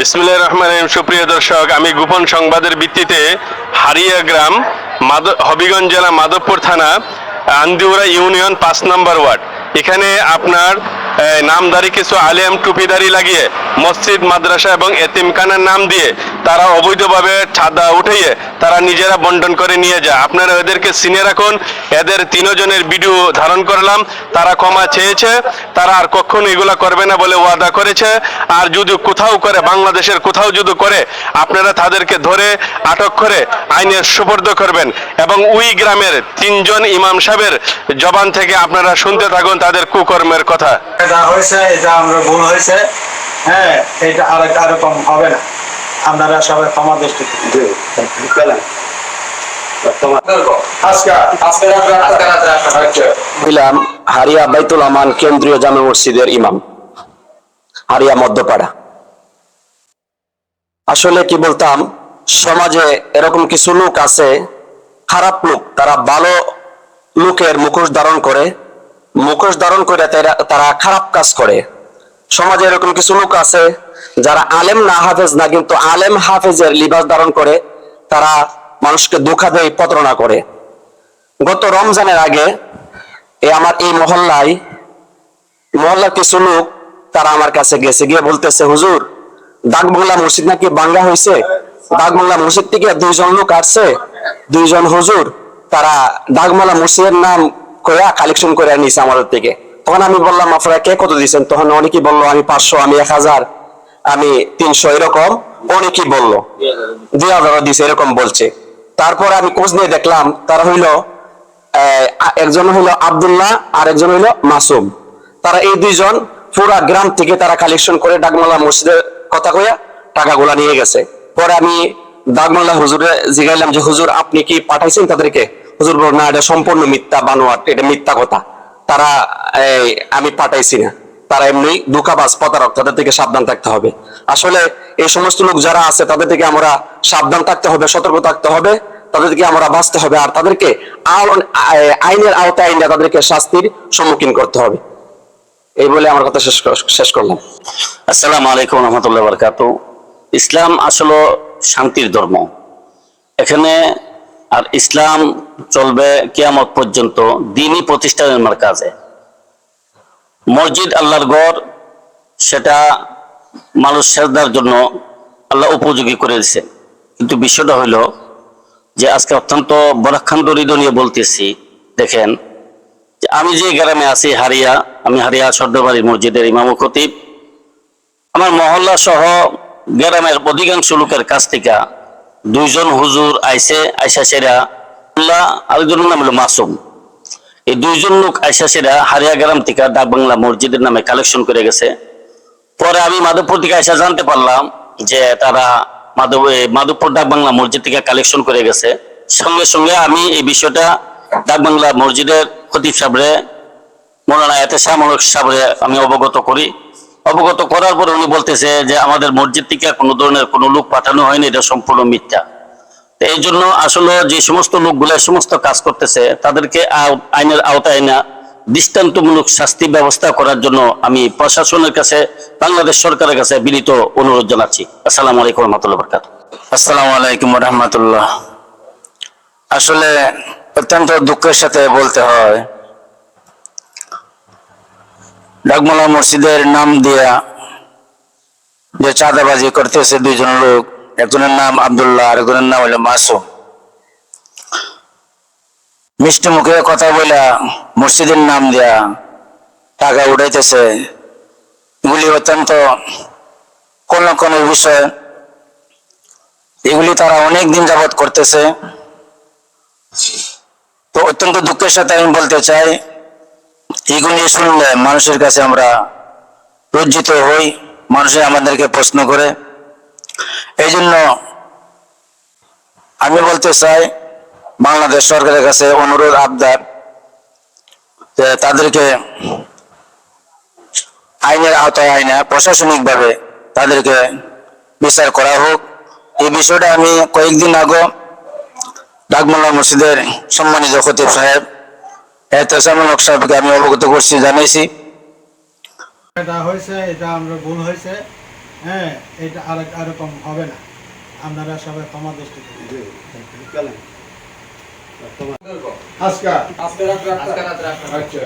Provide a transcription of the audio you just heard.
বিসমুল্লাহ রহমান সুপ্রিয় দর্শক, আমি গোপন সংবাদের ভিত্তিতে হারিয়া গ্রাম হবিগঞ্জ জেলা মাধবপুর থানা আন্দিউরা ইউনিয়ন পাঁচ নম্বর ওয়ার্ড। এখানে আপনার নামদারি কিছু আলেম টুপিদারি লাগিয়ে মসজিদ, মাদ্রাসা এবং এতিমখানার নাম দিয়ে তারা অবৈধভাবে ছাদা উঠিয়ে তারা নিজেরা বন্টন করে নিয়ে যায়। আপনারা এদেরকে চিনে রাখুন, এদের তিনজনের ভিডিও ধারণ করলাম, তারা ক্ষমা চেয়েছে, তারা আর কখনো এগুলা করবে না বলে ওয়াদা করেছে। আর যদি কোথাও করে, বাংলাদেশের কোথাও যদি করে, আপনারা তাদেরকে ধরে আটক করে আইনের সুপর্দ করবেন এবং ওই গ্রামের তিনজন ইমাম সাহেবের জবান থেকে আপনারা শুনতে থাকুন তাদের কুকর্মের কথা। এটা হয়েছে এটা আমরা ভুল হয়েছে হ্যাঁ এটা আর এরকম হবে না। আপনারা সবাই ক্ষমা দৃষ্টি ছিলাম হারিয়া বাইতুল আমান কেন্দ্রীয় জামে মসজিদের ইমাম। হারিয়া মধ্যপাড়া। আসলে কি বলতাম সমাজে এরকম কিছু লোক আছে খারাপ লোক তারা ভালো লোকের মুখোশ ধারণ করে মুখোশ ধারণ করে তারা খারাপ কাজ করে। সমাজে এরকম কিছু লোক আছে যারা আলেম না হাফেজ না, কিন্তু আলেম হাফেজের লিবাস ধারণ করে তারা মানুষকে ধোকা দেয় প্রতারণা করে। গত রমজানের আগে এই আমার এই মহল্লায় মহল্লার কিছু লোক তারা আমার কাছে গেছে, গিয়ে বলতেছে, হুজুর ডাকবাংলা মসজিদ নাকি বাঙ্গা হয়েছে ডাকবাংলা মসজিদ থেকে দুইজন লোক আসছে, দুইজন হুজুর, তারা ডাকবাংলা মসজিদের নাম করে কালেকশন করে নিছে আমাদের থেকে। তখন আমি বললাম আপনারা কে কত দিয়েছেন তখন অনেকেই বলল, আমি পাঁচশো, আমি এক হাজার, আমি তিনশো, এরকম। অনেকেই বলল, দুই হাজার দিছে, এরকম বলছে। তারপর আমি খোঁজ নিয়ে দেখলাম, তারা হইল একজন হইল আব্দুল্লাহ আর একজন হইল মাসুম। তারা এই দুইজন পুরা গ্রাম থেকে তারা কালেকশন করে ডাকমালা মসজিদের কথা কইয়া টাকাগুলা নিয়ে গেছে। পরে আমি ডাকমালা হুজুরে জিগাইলাম যে, হুজুর, আপনি কি পাঠাইছেন তাদেরকে? হুজুর বলল, না, এটা সম্পূর্ণ মিথ্যা বানোয়াট, এটা মিথ্যা কথা। তারা আমি পাঠাইছি না। তারা এমনি দুঃখাবাজ প্রতারক, তাদের থেকে সাবধান থাকতে হবে। আসলে এই সমস্ত লোক যারা আছে, তাদের থেকে আমরা সাবধান থাকতে হবে, সতর্ক থাকতে হবে তাদেরকে আমরা বাঁচতে হবে আর তাদেরকে আইনের আওতায় আইনে তাদেরকে শাস্তির সম্মুখীন করতে হবে। এই বলে আমার কথা শেষ শেষ করলাম। আসসালামু আলাইকুম রহমতুল্লাহ বরকাত। ইসলাম আসলে শান্তির ধর্ম। এখানে আর ইসলাম চলবে কিয়ামত পর্যন্ত, দিনই প্রতিষ্ঠানের মার্কাজে মসজিদ আল্লাহর গড় সেটা মানুষ সেজদার জন্য আল্লাহ উপযোগী করে দিয়েছে। কিন্তু বিষয়টা হইল যে আজকে অত্যন্ত বরাক্ষান্ত নিয়ে বলতেছি, দেখেন, যে আমি যে গ্রামে আছি, হারিয়া, আমি হারিয়া সর্দবাড়ি মসজিদের ইমাম খতিব। আমার মহল্লা সহ গ্রামের অধিকাংশ লোকের কাছ থেকে দুইজন হুজুর আইসে, আইসা সেরা আরেকজনের নাম হলো মাসুম। এই দুইজন লোক আইসা সেরা হারিয়া গ্রাম থেকে ডাক বাংলা মসজিদের নামে কালেকশন করে গেছে। পরে আমি মাধবপুর থেকে আইসা জানতে পারলাম যে তারা মাধব মাধবপুর ডাক বাংলা মসজিদ থেকে কালেকশন করে গেছে। সঙ্গে সঙ্গে আমি এই বিষয়টা ডাক বাংলা মসজিদের খতিব সাহেবরে মৌলানা এতে শাহমূলক সাহেবরে আমি অবগত করি। অবগত করার পর উনি বলতেছে যে আমাদের মসজিদ থেকে কোনো ধরনের কোনো লোক পাঠানো হয়নি, এটা সম্পূর্ণ মিথ্যা। তো এই জন্য আসলে যে সমস্ত লোকগুলো সমস্ত কাজ করতেছে, তাদেরকে আইনের আওতায় না, দৃষ্টান্তমূলক শাস্তি ব্যবস্থা করার জন্য আমি প্রশাসনের কাছে, বাংলাদেশ সরকারের কাছে বিনীত অনুরোধ জানাচ্ছি। আসসালামু আলাইকুম রহমতুল্লাহ বরকাত। আসসালামু আলাইকুম রহমতুল্লাহ। আসলে অত্যন্ত দুঃখের সাথে বলতে হয় ডাকমালা মসজিদের নাম দিয়া যে চাঁদাবাজি করতেছে দুইজন লোক, একজনের নাম আব্দুল্লাহ আর একজনের নাম হলো মাসুম। মিষ্টি মুখে কথা বলে মসজিদের নাম দিয়া টাকা উঠাইতেছে। এগুলি অত্যন্ত কোন কোন বিষয়। এগুলি তারা অনেক দিন যাবৎ করতেছে। তো অত্যন্ত দুঃখের সাথে আমি বলতে চাই এগুলি শুনলে মানুষের কাছে আমরা লজ্জিত হই, মানুষে আমাদেরকে প্রশ্ন করে। এই জন্য আমি বলতে চাই, বাংলাদেশ সরকারের কাছে অনুরোধ, আবদার যে তাদেরকে আইনের আওতায় আইনে প্রশাসনিকভাবে তাদেরকে বিচার করা হোক। এই বিষয়টা আমি কয়েকদিন আগে ডাকমাল্লা মসজিদের সম্মানিত খতিব সাহেব এহতেসামুল হক সাহেবকে আমি অবগত করছি জানাইছি এটা হয়েছে এটা আমরা ভুল হয়েছে হ্যাঁ এটা আর এরকম হবে না আপনারা সবাই ক্ষমা দৃষ্টিতে। আজকা আজকে আচ্ছা